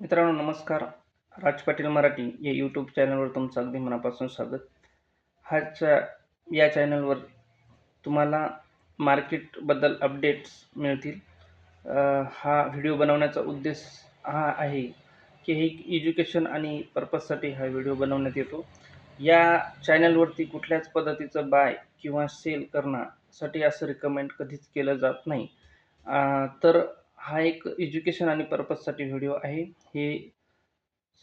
मित्रांनो नमस्कार. राज पाटील मराठी या यूट्यूब चॅनलवर तुमचं अगदी मनापासून स्वागत. हा चा या चॅनलवर तुम्हाला मार्केटबद्दल अपडेट्स मिळतील. हा व्हिडिओ बनवण्याचा उद्देश हा आहे की हे एज्युकेशन आणि पर्पजसाठी हा व्हिडिओ बनवण्यात येतो. या चॅनलवरती कुठल्याच पद्धतीचं बाय किंवा सेल करण्यासाठी असं रिकमेंड कधीच केलं जात नाही. तर हा एक एज्युकेशन आणि पर्पजसाठी व्हिडिओ आहे. हे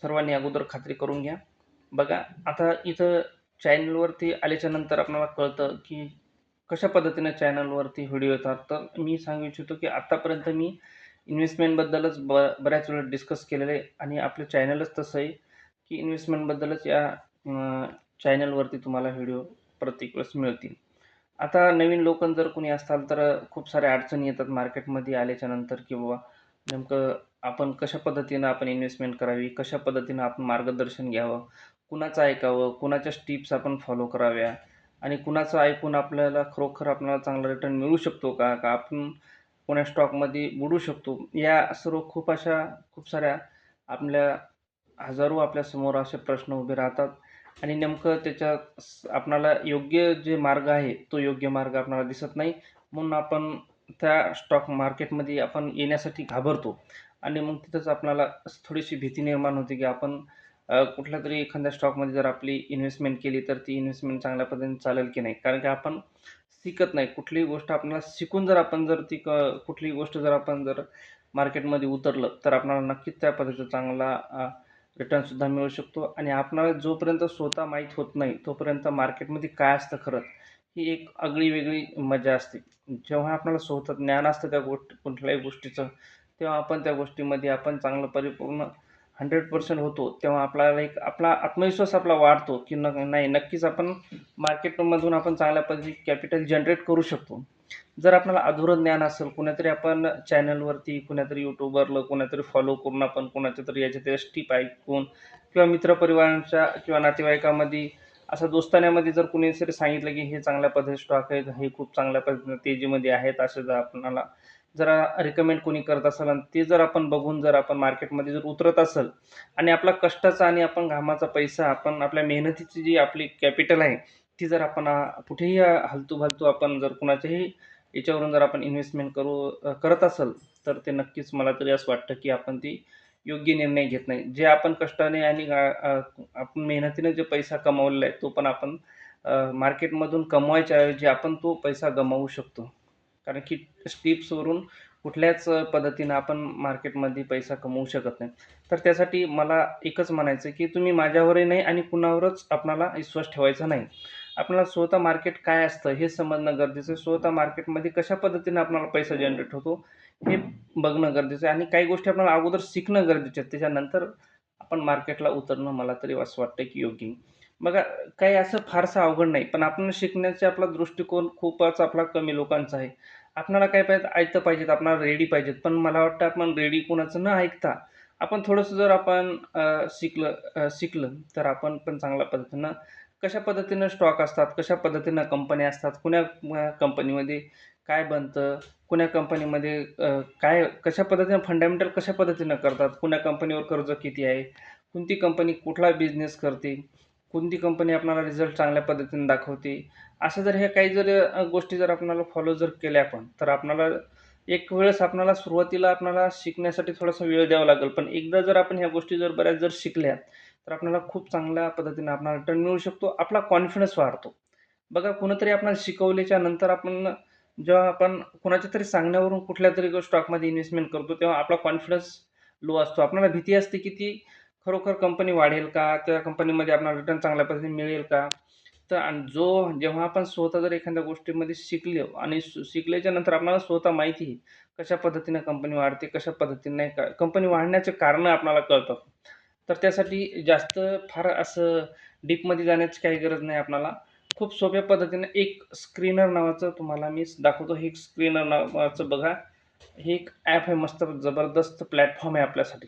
सर्वांनी अगोदर खात्री करून घ्या. बघा आता इथं चॅनलवरती आल्याच्यानंतर आपल्याला कळतं की कशा पद्धतीने चॅनलवरती व्हिडिओ येतात. तर मी सांगू इच्छितो की आत्तापर्यंत मी इन्व्हेस्टमेंटबद्दलच ब बऱ्याच वेळा डिस्कस केलेलं आहे आणि आपलं चॅनलच तसं आहे की इन्व्हेस्टमेंटबद्दलच या चॅनलवरती तुम्हाला व्हिडिओ प्रत्येक वेळेस मिळतील. आता नवीन लोक जर कोणी असताल तर खूप साऱ्या अडचणी येतात मार्केटमध्ये आल्याच्यानंतर की बाबा नेमकं आपण कशा पद्धतीनं आपण इन्व्हेस्टमेंट करावी कशा पद्धतीनं आपण मार्गदर्शन घ्यावं कुणाचं ऐकावं कुणाच्या टिप्स आपण फॉलो कराव्या आणि कुणाचं ऐकून आपल्याला खरोखर आपल्याला चांगला रिटर्न मिळू शकतो का? का आपण कोण्या स्टॉकमध्ये बुडू शकतो? या सर्व खूप अशा खूप साऱ्या आपल्या हजारो आपल्यासमोर असे प्रश्न उभे राहतात. आणि नेमकं त्याच्यात आपणाला योग्य जे मार्ग आहे तो योग्य मार्ग आपणाला दिसत नाही. म्हणून आपण त्या स्टॉक मार्केटमध्ये आपण येण्यासाठी घाबरतो. आणि मग तिथंच आपणाला थोडीशी भीती निर्माण होते की आपण कुठल्या तरी एखाद्या स्टॉकमध्ये जर आपली इन्व्हेस्टमेंट केली तर ती इन्व्हेस्टमेंट चांगल्या पद्धतीने चालेल की नाही? कारण की आपण शिकत नाही. कुठलीही गोष्ट आपल्याला शिकून जर आपण जर ती क कुठलीही गोष्ट जर आपण जर मार्केटमध्ये उतरलं तर आपणाला नक्कीच त्या पद्धतीचा चांगला रिटर्नसुद्धा मिळू शकतो. आणि आपणाला जोपर्यंत स्वतः माहीत होत नाही तोपर्यंत मार्केटमध्ये काय असतं खरंच ही एक आगळी वेगळी मजा असते. जेव्हा आपल्याला स्वतः ज्ञान असतं त्या गोष्टी कुठल्याही गोष्टीचं तेव्हा आपण त्या गोष्टीमध्ये आपण चांगलं परिपूर्ण हंड्रेड पर्सेंट होतो. तेव्हा आपल्याला एक आपला आत्मविश्वास आपला वाढतो की न नाही नक्कीच आपण मार्केटमधून आपण चांगल्या पद्धती कॅपिटल जनरेट करू शकतो. जर आपल्याला अधुरं ज्ञान असेल कुणातरी आपण चॅनलवरती कुणातरी यूट्यूबवरलं कुणातरी फॉलो करून आपण कोणाच्या तरी याच्या त्या टिप ऐकून किंवा मित्रपरिवारांच्या किंवा नातेवाईकामध्ये असं दोस्तान्यामध्ये जर कुणी तरी सांगितलं की हे चांगल्या पद्धतीने स्टॉक आहेत हे खूप चांगल्या पद्धतीने तेजीमध्ये आहेत असे जर आपणाला जरा रिकमेंड कोणी करत असेल आणि ते जर आपण बघून जर आपण मार्केटमध्ये जर उतरत असेल आणि आपला कष्टाचा आणि आपण घामाचा पैसा आपण आपल्या मेहनतीची जी आपली कॅपिटल आहे ती जर आपण कुठेही हलतू भालतू आपण जर कुणाच्याही याच्यावरून जर आपण इन्व्हेस्टमेंट करू करत असेल तर ते नक्कीच मला तरी असं वाटतं की आपण ती योग्य निर्णय घेत नाही. जे आपण कष्टाने आणि आपण मेहनतीने जे पैसा कमावलेला आहे तो पण आपण मार्केटमधून कमवायच्या ऐवजी आपण तो पैसा गमावू शकतो. कारण की स्टिप्सवरून कुठल्याच पद्धतीनं आपण मार्केटमध्ये पैसा कमवू शकत नाही. तर त्यासाठी मला एकच म्हणायचं आहे की तुम्ही माझ्यावरही नाही आणि कुणावरच आपणाला विश्वास ठेवायचा नाही. आपल्याला स्वतः मार्केट काय असतं हे समजणं गरजेचं आहे. स्वतः मार्केटमध्ये कशा पद्धतीनं आपल्याला पैसा जनरेट होतो हे बघणं गरजेचं आहे. आणि काही गोष्टी आपल्याला अगोदर शिकणं गरजेचं आहे. त्याच्यानंतर आपण मार्केटला उतरणं मला तरी असं वाटतं की योग्य बघा काही असं फारसं अवघड नाही. पण आपण शिकण्याचा आपला दृष्टिकोन खूपच आपला कमी लोकांचा आहे. आपणाला काय पाहिजे ऐकतं पाहिजेत आपणाला रेडी पाहिजेत. पण मला वाटतं आपण रेडी कोणाचं न ऐकता आपण थोडंसं जर आपण शिकलं शिकलं तर आपण पण चांगल्या पद्धतीनं कशा पद्धतीनं स्टॉक असतात कशा पद्धतीनं कंपन्या असतात कुण्या कंपनीमध्ये काय बनतं कुण्या कंपनीमध्ये काय कशा पद्धतीनं फंडामेंटल कशा पद्धतीनं करतात कुण्या कंपनीवर कर्ज किती आहे कोणती कंपनी कुठला बिझनेस करते कोणती कंपनी आपणाला रिझल्ट चांगल्या पद्धतीने दाखवते असं जर ह्या काही जर गोष्टी जर आपणाला फॉलो जर केल्या आपण तर आपणाला एक वेळेस आपणाला सुरुवातीला आपणाला शिकण्यासाठी थोडासा वेळ द्यावा लागेल. पण एकदा जर आपण ह्या गोष्टी जर बऱ्याच जर शिकल्या तर आपल्याला खूप चांगल्या पद्धतीने आपला रिटर्न मिळू शकतो. आपला कॉन्फिडन्स वाढतो. बघा कुणीतरी आपल्याला शिकवल्याच्या नंतर आपण जेव्हा आपण कुणाच्या तरी सांगण्यावरून कुठल्या तरी स्टॉकमध्ये इन्व्हेस्टमेंट करतो तेव्हा आपला कॉन्फिडन्स लो असतो. आपल्याला भीती असते की ती खरोखर कंपनी वाढेल का? त्या कंपनीमध्ये आपल्याला रिटर्न चांगल्या पद्धतीने मिळेल का? तर आणि जो जेव्हा आपण स्वतः जर एखाद्या गोष्टीमध्ये शिकलो आणि शिकल्याच्या नंतर आपल्याला स्वतः माहिती कशा पद्धतीनं कंपनी वाढते कशा पद्धतीने नाही का कंपनी वाढण्याचे कारणं आपल्याला कळतात. तर त्यासाठी जास्त फार असं डीपमध्ये जाण्याची काही गरज नाही आपल्याला खूप सोप्या पद्धतीने एक स्क्रीनर नावाचं तुम्हाला मी दाखवतो. हे एक स्क्रीनर नावाचं बघा. हे एक ॲप आहे मस्त जबरदस्त प्लॅटफॉर्म आहे आपल्यासाठी.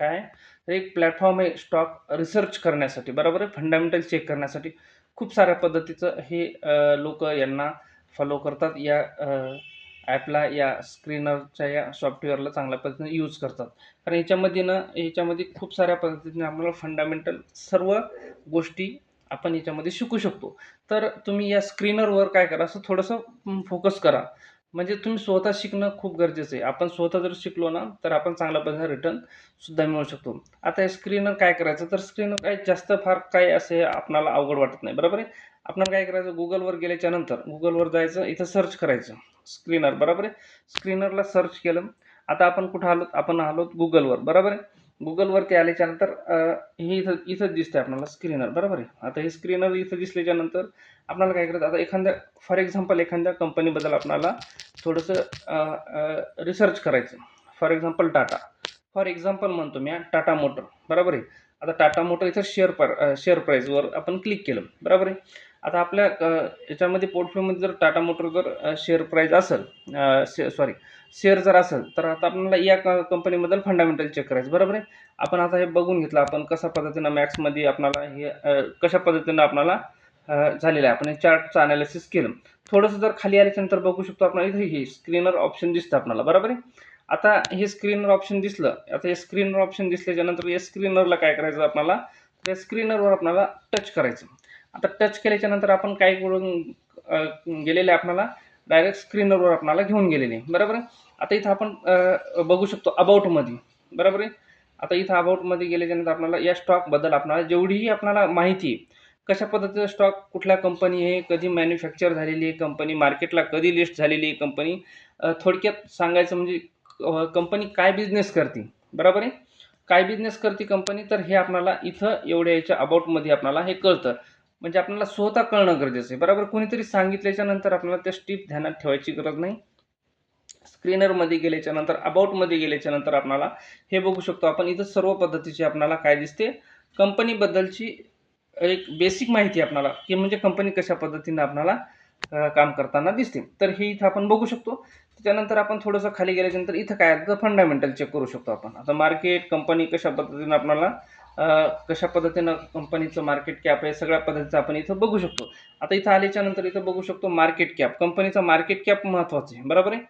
काय? तर एक प्लॅटफॉर्म आहे स्टॉक रिसर्च करण्यासाठी बरोबर आहे? फंडामेंटल चेक करण्यासाठी. खूप साऱ्या पद्धतीचं हे लोक यांना फॉलो करतात. या ॲपला या स्क्रीनरच्या या सॉफ्टवेअरला चांगल्या पद्धतीने यूज करतात. कारण याच्यामध्ये ना याच्यामध्ये खूप साऱ्या पद्धतीने आपल्याला फंडामेंटल सर्व गोष्टी आपण याच्यामध्ये शिकू शकतो. तर तुम्ही या स्क्रीनरवर काय करा असं थोडंसं फोकस करा. म्हणजे तुम्ही स्वतः शिकणं खूप गरजेचं आहे. आपण स्वतः जर शिकलो ना तर आपण चांगल्या प्रकारे रिटर्न सुद्धा मिळू शकतो. आता हे स्क्रीनर काय करायचं? तर स्क्रीनवर काय जास्त फार काय असे आपणाला अवघड वाटत नाही. बरोबर आहे? आपण काय करायचं? गुगलवर गेल्याच्यानंतर गुगलवर जायचं इथं सर्च करायचं. स्क्रीनर बरोबर आहे? स्क्रीनरला सर्च केलं. आता आपण कुठं आलो आपण आलो गुगलवर बरोबर आहे? गुगलवरती आल्याच्यानंतर हे इथं इथं दिसतंय आपल्याला स्क्रीनर बरोबर आहे? आता हे स्क्रीनर इथं दिसल्याच्या नंतर आपल्याला काय करायचं? आता एखाद्या फॉर एक्झाम्पल एखाद्या कंपनीबद्दल आपल्याला थोडंसं रिसर्च करायचं. For example Tata for example म्हणतो मी टाटा मोटर बरोबर आहे? आता टाटा मोटर इथं शेअर पर शेअर प्राईजवर आपण क्लिक केलं. बरोबर आहे? आता आपल्या याच्यामध्ये पोर्टफोलिओमध्ये जर टाटा मोटर जर शेअर प्राईज असेल सॉरी शेअर जर असेल तर आता आपल्याला या क कंपनीबद्दल फंडामेंटल चेक करायचं बरोबर आहे? आपण आता हे बघून घेतलं आपण कशा पद्धतीनं मॅक्समध्ये आपणाला हे कशा पद्धतीनं आपणाला झालेलं आहे? आपण हे चार्टचं अनालिसिस केलं. थोडंसं जर खाली आल्याच्यानंतर बघू शकतो आपण इथे हे स्क्रीनर ऑप्शन दिसतं आपल्याला बरोबर आहे? आता हे स्क्रीनवर ऑप्शन दिसलं आता हे स्क्रीनर ऑप्शन दिसल्याच्यानंतर या स्क्रीनरला काय करायचं आपल्याला? त्या स्क्रीनरवर आपल्याला टच करायचं. आता टच केल्याच्यानंतर आपण काय करून गेलेले आहे डायरेक्ट स्क्रीनवर आपणाला घेऊन गेलेले बरोबर आहे? आता इथं आपण बघू शकतो अबाउटमध्ये बरोबर आहे? आता इथं अबाउटमध्ये गेल्याच्यानंतर आपल्याला या स्टॉकबद्दल आपणाला जेवढीही आपणाला माहिती आहे कशा पद्धतीचा स्टॉक कुठल्या कंपनी आहे कधी मॅन्युफॅक्चर झालेली आहे कंपनी मार्केटला कधी लिस्ट झालेली आहे कंपनी थोडक्यात सांगायचं म्हणजे कंपनी काय बिझनेस करते? बरोबर आहे? काय बिझनेस करते कंपनी तर हे आपल्याला इथं एवढ्या याच्या अबाउटमध्ये आपल्याला हे कळतं. म्हणजे आपल्याला स्वतः कळणं गरजेचं आहे. बरोबर? कोणीतरी सांगितल्याच्या नंतर आपल्याला त्या स्टिप ध्यानात ठेवायची गरज नाही. स्क्रीनरमध्ये गेल्याच्यानंतर अबाउटमध्ये गेल्याच्यानंतर आपल्याला हे बघू शकतो. आपण इथं सर्व पद्धतीची आपल्याला काय दिसते? कंपनीबद्दलची एक बेसिक माहिती आपल्याला की म्हणजे कंपनी कशा पद्धतीनं आपल्याला काम करताना दिसते. तर हे इथं आपण बघू शकतो. त्याच्यानंतर आपण थोडंसं खाली गेल्याच्यानंतर इथं काय तर फंडामेंटल चेक करू शकतो आपण. आता मार्केट कंपनी कशा पद्धतीनं आपल्याला कशा पद्धतीनं कंपनीचं मार्केट कॅप आहे सगळ्या पद्धतीचं आपण इथं बघू शकतो. आता इथं आल्याच्यानंतर इथं बघू शकतो मार्केट कॅप कंपनीचा मार्केट कॅप महत्त्वाचं आहे. बरोबर आहे?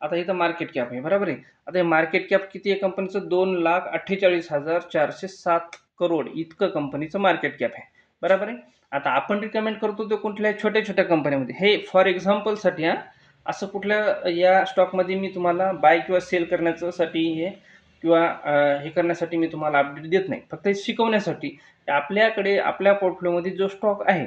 आता इथं मार्केट कॅप आहे. बरोबर आहे? आता हे मार्केट कॅप किती आहे कंपनीचं दोन लाख अठ्ठेचाळीस हजार चारशे सात करोड इतकं कंपनीचं मार्केट कॅप आहे. बरोबर आहे? आता आपण रिकमेंड करतो ते कुठल्या? छोट्या छोट्या कंपन्यामध्ये हे फॉर एक्झाम्पलसाठी हां असं कुठल्या या स्टॉकमध्ये मी तुम्हाला बाय किंवा सेल करण्यासाठी हे किंवा हे करण्यासाठी मी तुम्हाला अपडेट देत नाही. फक्त हे शिकवण्यासाठी आपल्याकडे आपल्या पोर्टफोलिओमध्ये जो स्टॉक आहे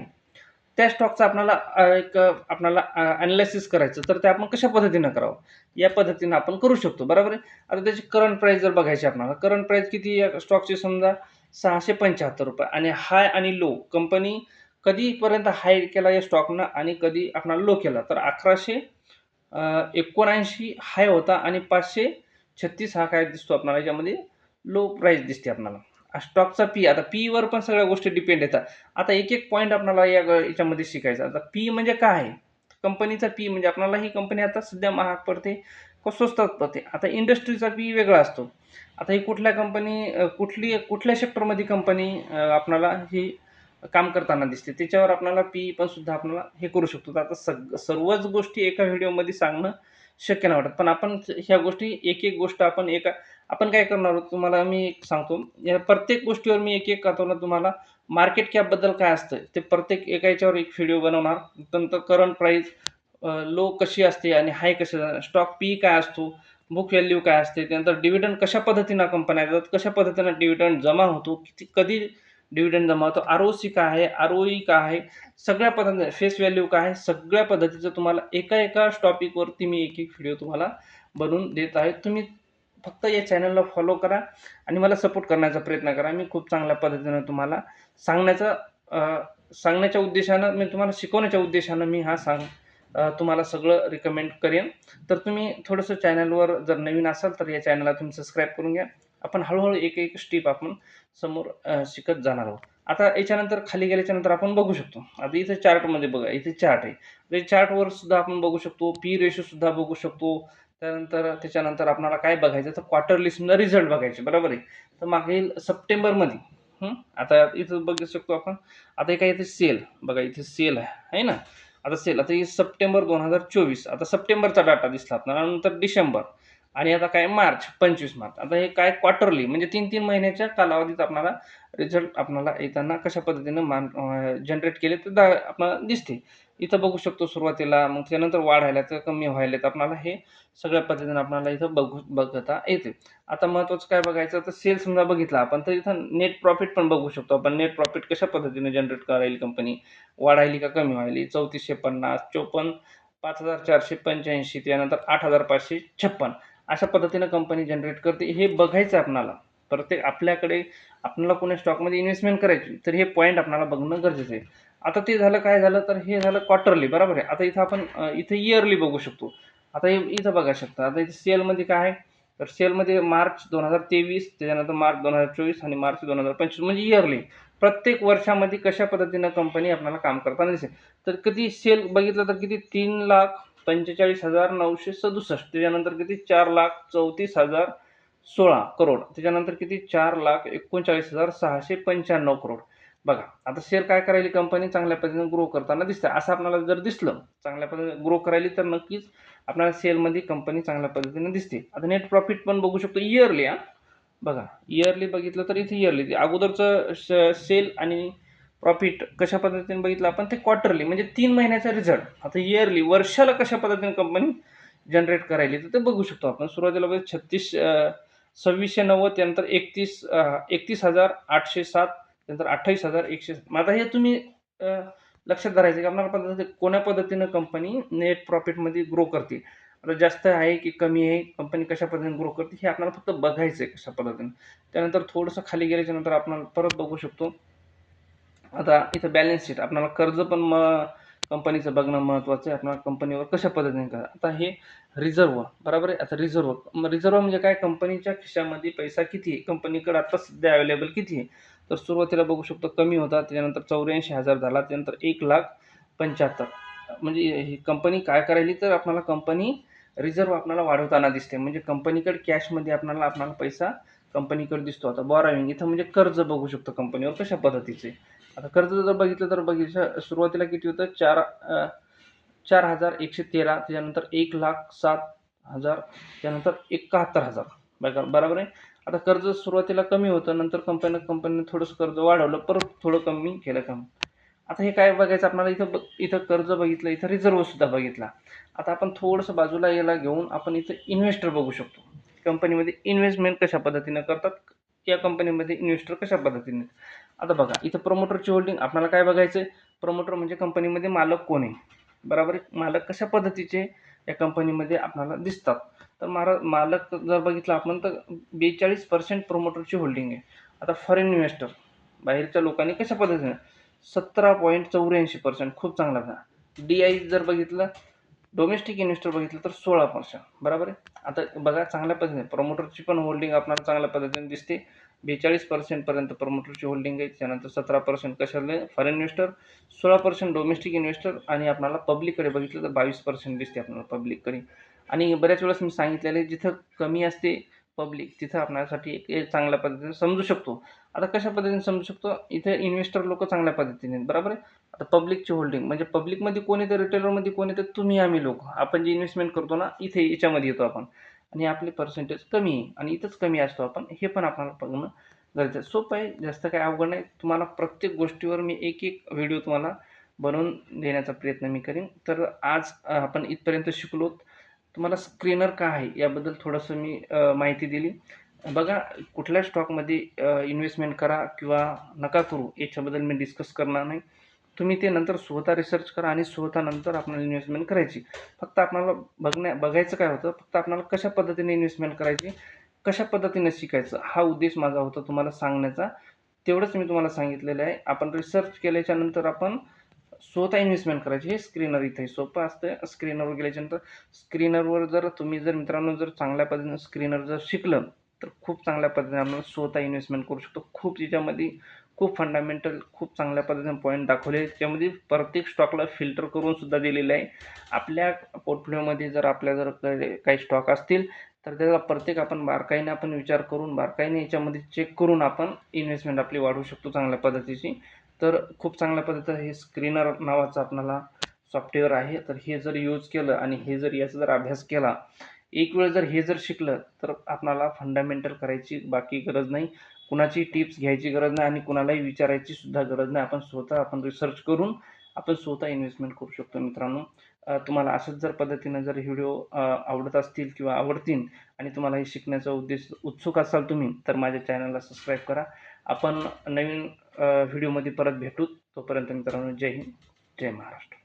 त्या स्टॉकचा आपणाला एक आपणाला अनालिसिस करायचं. तर ते आपण कशा पद्धतीनं करावं? या पद्धतीनं आपण करू शकतो. बरोबर आहे? आता त्याची करंट प्राईस जर बघायची आपल्याला करंट प्राईस किती या स्टॉकची समजा सहाशे पंच्याहत्तर रुपये आणि हाय आणि लो कंपनी कधीपर्यंत हाय केला या स्टॉकनं आणि कधी आपणाला लो केला? तर अकराशे एकोणऐंशी हाय होता आणि पाचशे छत्तीस हा काय दिसतो आपल्याला? याच्यामध्ये लो प्राईस दिसते आपल्याला. स्टॉकचा पी आता पीवर पण सगळ्या गोष्टी डिपेंड येतात. आता एक एक पॉईंट आपल्याला या याच्यामध्ये शिकायचा. आता पी म्हणजे काय आहे? कंपनीचा पी म्हणजे आपल्याला ही कंपनी आता सध्या महाग पडते का स्वस्तात पडते. आता इंडस्ट्रीचा पी वेगळा असतो. आता ही कुठल्या कंपनी कुठली कुठल्या सेक्टरमध्ये कंपनी आपल्याला ही काम करताना दिसते. त्याच्यावर आपल्याला पी पण सुद्धा आपल्याला हे करू शकतो. तर आता सग सर्वच गोष्टी एका व्हिडिओमध्ये सांगणं शक्य नाही वाटत. पण आपण ह्या गोष्टी एक एक गोष्ट आपण एका आपण काय करणार आहोत? तुम्हाला मी एक सांगतो. या प्रत्येक गोष्टीवर मी एक एक करतो तुम्हाला मार्केट कॅपबद्दल काय असतं ते प्रत्येक एका याच्यावर एक व्हिडिओ बनवणार. नंतर करंट प्राईस लो कशी असते आणि हाय कशी स्टॉक पी काय असतो? बुक व्हॅल्यू काय असते? त्यानंतर डिव्हिडंड कशा पद्धतीनं कंपन्या देतात? कशा पद्धतीनं डिव्हिडंड जमा होतो? किती कधी डिव्हिडंड जमा होतो आर ओ सी काय आहे? आर ओ ई काय आहे? सगळ्या पद्धती फेस व्हॅल्यू काय आहे? सगळ्या पद्धतीचं तुम्हाला एका एका टॉपिकवरती मी एक एक व्हिडिओ तुम्हाला बनवून देत आहे. तुम्ही फक्त या चॅनलला फॉलो करा आणि मला सपोर्ट करण्याचा प्रयत्न करा. मी खूप चांगल्या पद्धतीनं तुम्हाला सांगण्याचा सांगण्याच्या उद्देशानं मी तुम्हाला शिकवण्याच्या उद्देशानं मी हा सांग तुम्हाला सगळं रिकमेंड करेन. तर तुम्ही थोडंसं चॅनलवर जर नवीन असाल तर या चॅनलला तुम्ही सबस्क्राईब करून घ्या. आपण हळूहळू एक एक स्टेप आपण समोर शिकत जाणार आहोत. आता याच्यानंतर खाली गेल्याच्यानंतर आपण बघू शकतो. आता इथे चार्टमध्ये बघा इथे चार्ट आहे. ते चार्टवर सुद्धा आपण बघू शकतो पी रेशो सुद्धा बघू शकतो. त्यानंतर त्याच्यानंतर आपणाला काय बघायचं? तर क्वार्टरली सुद्धा रिझल्ट बघायचे बरोबर आहे? तर मागील सप्टेंबरमध्ये आता इथं बघू शकतो आपण. आता काय इथे सेल बघा इथे सेल आहे. है ना? आता सेल आता हे सप्टेंबर दोन हजार चोवीस. आता सप्टेंबरचा डाटा दिसला आपल्याला नंतर डिसेंबर. आणि आता काय मार्च पंचवीस मार्च. आता हे काय क्वार्टरली म्हणजे तीन तीन महिन्याच्या कालावधीत आपणाला रिझल्ट आपणाला येताना कशा पद्धतीनं मान जनरेट केले तर दा आपल्याला दिसते. इथं बघू शकतो सुरुवातीला मग त्यानंतर वाढायला तर कमी व्हायला तर आपणाला हे सगळ्या पद्धतीनं आपल्याला इथं बघू बघता येते. आता महत्त्वाचं काय बघायचं? तर सेल समजा बघितला आपण तर इथं नेट प्रॉफिट पण बघू शकतो आपण. नेट प्रॉफिट कशा पद्धतीने जनरेट करायली कंपनी वाढायली का कमी व्हायली? चौतीसशे पन्नास चोपन्न पाच हजार चारशे पंच्याऐंशी त्यानंतर आठ हजार पाचशे छप्पन. अशा पद्धतीनं कंपनी जनरेट करते. हे बघायचं आहे आपणाला. प्रत्येक आपल्याकडे आपल्याला कोणी स्टॉकमध्ये इन्व्हेस्टमेंट करायची तर हे पॉईंट आपल्याला बघणं गरजेचं आहे. आता ते झालं काय झालं? तर हे झालं क्वार्टरली बरोबर आहे? आता इथं आपण इथे इथं इयरली बघू शकतो. आता हे इथं बघा शकता. आता इथं सेलमध्ये काय आहे? तर सेलमध्ये मार्च दोन हजार तेवीस त्याच्यानंतर मार्च दोन हजार चोवीस आणि मार्च दोन हजार पंचवीस म्हणजे इयरली प्रत्येक वर्षामध्ये कशा पद्धतीनं कंपनी आपल्याला काम करताना दिसेल? तर कधी सेल बघितलं तर किती? तीन लाख पंचेचाळीस हजार नऊशे सदुसष्ट. त्याच्यानंतर किती? चार लाख चौतीस हजार सोळा करोड. त्याच्यानंतर किती? चार लाख एकोणचाळीस हजार सहाशे पंच्याण्णव करोड. बघा आता शेअर काय करायली कंपनी चांगल्या पद्धतीने ग्रो करताना दिसते असं आपल्याला जर दिसलं चांगल्या पद्धतीने ग्रो करायली तर नक्कीच आपल्याला सेलमध्ये कंपनी चांगल्या पद्धतीने दिसते आता नेट प्रॉफिट पण बघू शकतो इयरली हा. बघा इयरली बघितलं तर इथे इयरली अगोदरचं सेल आणि प्रॉफिट कशा पद्धतीने बघितलं आपण? ते क्वार्टरली म्हणजे तीन महिन्याचा रिझल्ट आता इयरली वर्षाला कशा पद्धतीने कंपनी जनरेट करायली तर ते बघू शकतो आपण. सुरुवातीला बघ छत्तीस सव्वीसशे नव्वद त्यानंतर एकतीस एकतीस हजार आठशे सात त्यानंतर अठ्ठावीस हजार एकशे मग आता हे तुम्ही लक्षात धरायचं की आपल्याला पद्धती कोण्या पद्धतीनं कंपनी नेट प्रॉफिटमध्ये ग्रो करते आता जास्त आहे की कमी आहे कंपनी कशा पद्धतीने ग्रो करते हे आपल्याला फक्त बघायचं आहे कशा पद्धतीने. त्यानंतर थोडंसं खाली गेल्याच्यानंतर आपण परत बघू शकतो. आता इथं बॅलन्स शीट आपल्याला कर्ज पण म कंपनीचं बघणं महत्त्वाचं आहे. आपल्याला कंपनीवर कशा पद्धतीने करा. आता हे रिझर्व बरोबर आहे? आता रिझर्व रिझर्व म्हणजे काय? कंपनीच्या खिशामध्ये पैसा किती आहे? कंपनीकडे आता सध्या अवेलेबल किती आहे? तर सुरुवातीला बघू शकतो कमी होता त्याच्यानंतर चौऱ्याऐंशी हजार झाला त्यानंतर एक लाख पंच्याहत्तर. म्हणजे ही कंपनी काय करायली? तर आपल्याला कंपनी रिझर्व आपल्याला वाढवताना दिसते. म्हणजे कंपनीकडे कॅशमध्ये आपल्याला आपल्याला पैसा कंपनीकडे दिसतो. आता बॉराविंग इथं म्हणजे कर्ज बघू शकतो कंपनीवर कशा पद्धतीचे. आता कर्ज जर बघितलं तर बघितलं सुरुवातीला किती होतं? चार चार हजार एकशे तेरा त्याच्यानंतर एक लाख सात हजार त्यानंतर एकाहत्तर हजार. बघा बरोबर आहे? आता कर्ज सुरुवातीला कमी होतं नंतर कंपनी कंपनीने थोडंसं कर्ज वाढवलं परत थोडं कमी केलं कमी. आता हे काय बघायचं? आपल्याला इथं ब इथं कर्ज बघितलं इथं रिझर्व सुद्धा बघितला. आता आपण थोडंसं बाजूला याला घेऊन आपण इथं इन्व्हेस्टर बघू शकतो. कंपनीमध्ये इन्व्हेस्टमेंट कशा पद्धतीनं करतात? या कंपनीमध्ये इन्व्हेस्टर कशा पद्धतीने? आता बघा इथं प्रमोटरची होल्डिंग आपल्याला काय बघायचं आहे प्रमोटर म्हणजे कंपनीमध्ये मालक कोण आहे? बरोबर मालक कशा पद्धतीचे या कंपनीमध्ये आपल्याला दिसतात? तर मारा मालक जर बघितलं आपण तर बेचाळीस पर्सेंट प्रमोटरची होल्डिंग आहे. आता फॉरेन इन्व्हेस्टर बाहेरच्या लोकांनी कशा पद्धतीने? सतरा पॉईंट चौऱ्याऐंशी पर्सेंट खूप चांगला झाला. डी आय जर बघितलं डोमेस्टिक इन्व्हेस्टर बघितलं तर सोळा पर्सेंट बरोबर आहे? आता बघा चांगल्या पद्धतीने प्रमोटरची पण होल्डिंग आपल्याला चांगल्या पद्धतीने दिसते. बेचाळीस पर्सेंटपर्यंत प्रमोटरची होल्डिंग आहे. त्यानंतर सतरा पर्सेंट कशाला फॉरेन इन्व्हेस्टर सोळा पर्सेंट डोमेस्टिक इन्व्हेस्टर आणि आपल्याला पब्लिककडे बघितलं तर बावीस पर्सेंट दिसते आपल्याला पब्लिककडे आणि बऱ्याच वेळेस मी सांगितलेलं आहे जिथं कमी असते पब्लिक तिथं आपल्यासाठी एक चांगल्या पद्धतीने समजू शकतो. आता कशा पद्धतीने समजू शकतो? इथे इन्व्हेस्टर लोक चांगल्या पद्धतीने बरोबर आहे? आता पब्लिकची होल्डिंग म्हणजे पब्लिकमध्ये कोण येतं रिटेलरमध्ये कोण येतं तुम्ही आम्ही लोक. आपण जे इन्व्हेस्टमेंट करतो ना इथे याच्यामध्ये येतो आपण. आणि आपले पर्सेंटेज कमी आहे आणि इथंच कमी असतो आपण हे पण आपल्याला बघणं गरजेचं आहे. सोपं आहे जास्त काही अवघड नाही. तुम्हाला प्रत्येक गोष्टीवर मी एक एक व्हिडिओ तुम्हाला बनवून देण्याचा प्रयत्न मी करीन. तर आज आपण इथपर्यंत शिकलो. तुम्हाला स्क्रीनर का आहे याबद्दल थोडंसं मी माहिती दिली. बघा कुठल्या स्टॉकमध्ये इन्व्हेस्टमेंट करा किंवा नका करू याच्याबद्दल मी डिस्कस करणार नाही. तुम्ही ते नंतर स्वतः रिसर्च करा आणि स्वतः नंतर आपल्याला इन्व्हेस्टमेंट करायची. फक्त आपल्याला बघण्या बघायचं काय होतं? फक्त आपल्याला कशा पद्धतीने इन्व्हेस्टमेंट करायची? कशा पद्धतीने शिकायचं? हा उद्देश माझा होता तुम्हाला सांगण्याचा. तेवढंच मी तुम्हाला सांगितलेलं आहे. आपण रिसर्च केल्याच्यानंतर आपण स्वतः इन्व्हेस्टमेंट करायची. हे स्क्रीनवर इथे सोपं असतं स्क्रीनरवर गेल्याच्यानंतर स्क्रीनरवर जर तुम्ही जर मित्रांनो जर चांगल्या पद्धतीने स्क्रीनवर जर शिकलं तर खूप चांगल्या पद्धतीने आपण स्वतः इन्व्हेस्टमेंट करू शकतो. खूप त्याच्यामध्ये खूप फंडामेंटल खूप चांगल्या पद्धतीने पॉईंट दाखवले. त्यामध्ये प्रत्येक स्टॉकला फिल्टर करून सुद्धा दिलेलं आहे. आपल्या पोर्टफोलिओमध्ये जर आपल्या जर काही काही स्टॉक असतील तर त्याचा प्रत्येक आपण बारकाईने आपण विचार करून बारकाईने याच्यामध्ये चेक करून आपण इन्व्हेस्टमेंट आपली वाढवू शकतो चांगल्या पद्धतीची. तर खूप चांगल्या पद्धतीचं हे स्क्रीनर नावाचं आपल्याला सॉफ्टवेअर आहे. तर हे जर यूज केलं आणि हे जर याचा जर अभ्यास केला एक वेळ जर हे जर शिकलं तर आपणाला फंडामेंटल करायची बाकी गरज नाही. कुणाची टिप्स घ्यायची गरज नाही आणि कुणालाही विचारायची सुद्धा गरज नाही. आपण स्वतः आपण रिसर्च करून आपण स्वतः इन्व्हेस्टमेंट करू शकतो मित्रांनो. तुम्हाला असंच जर पद्धतीनं जर व्हिडिओ आवडत असतील किंवा आवडतील आणि तुम्हाला हे शिकण्याचा उद्देश उत्सुक असाल तुम्ही तर माझ्या चॅनलला सबस्क्राईब करा. आपण नवीन व्हिडिओमध्ये परत भेटू. तोपर्यंत मित्रांनो जय हिंद जय महाराष्ट्र.